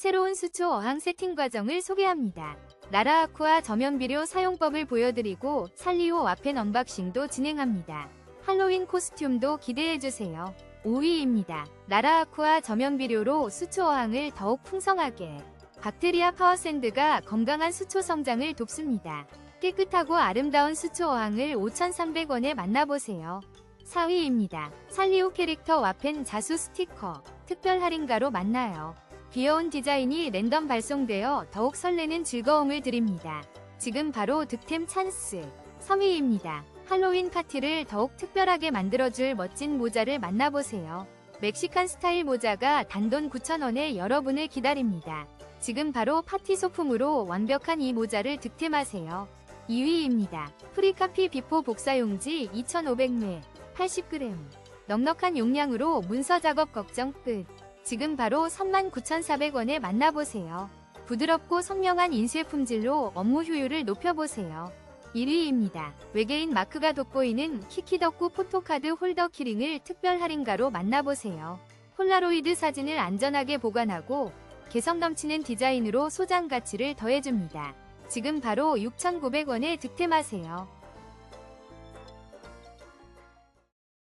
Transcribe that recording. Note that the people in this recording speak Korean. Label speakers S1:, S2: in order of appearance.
S1: 새로운 수초 어항 세팅 과정을 소개합니다. 나라아쿠아 저면비료 사용법을 보여드리고 살리오 와펜 언박싱도 진행합니다. 할로윈 코스튬도 기대해주세요. 5위입니다. 나라아쿠아 저면비료로 수초 어항을 더욱 풍성하게 박테리아 파워샌드가 건강한 수초 성장을 돕습니다. 깨끗하고 아름다운 수초 어항을 5,300원에 만나보세요. 4위입니다. 살리오 캐릭터 와펜 자수 스티커 특별 할인가로 만나요. 귀여운 디자인이 랜덤 발송되어 더욱 설레는 즐거움을 드립니다. 지금 바로 득템 찬스. 3위입니다. 할로윈 파티를 더욱 특별하게 만들어줄 멋진 모자를 만나보세요. 멕시칸 스타일 모자가 단돈 9,000원에 여러분을 기다립니다. 지금 바로 파티 소품으로 완벽한 이 모자를 득템하세요. 2위입니다. 프리카피 비포 복사용지 2,500ml 80g 넉넉한 용량으로 문서 작업 걱정 끝. 지금 바로 39,400원에 만나보세요. 부드럽고 선명한 인쇄 품질로 업무 효율을 높여보세요. 1위입니다. 외계인 마크가 돋보이는 키키덕구 포토카드 홀더 키링을 특별 할인가로 만나보세요. 폴라로이드 사진을 안전하게 보관하고 개성 넘치는 디자인으로 소장 가치를 더해줍니다. 지금 바로 6,900원에 득템하세요.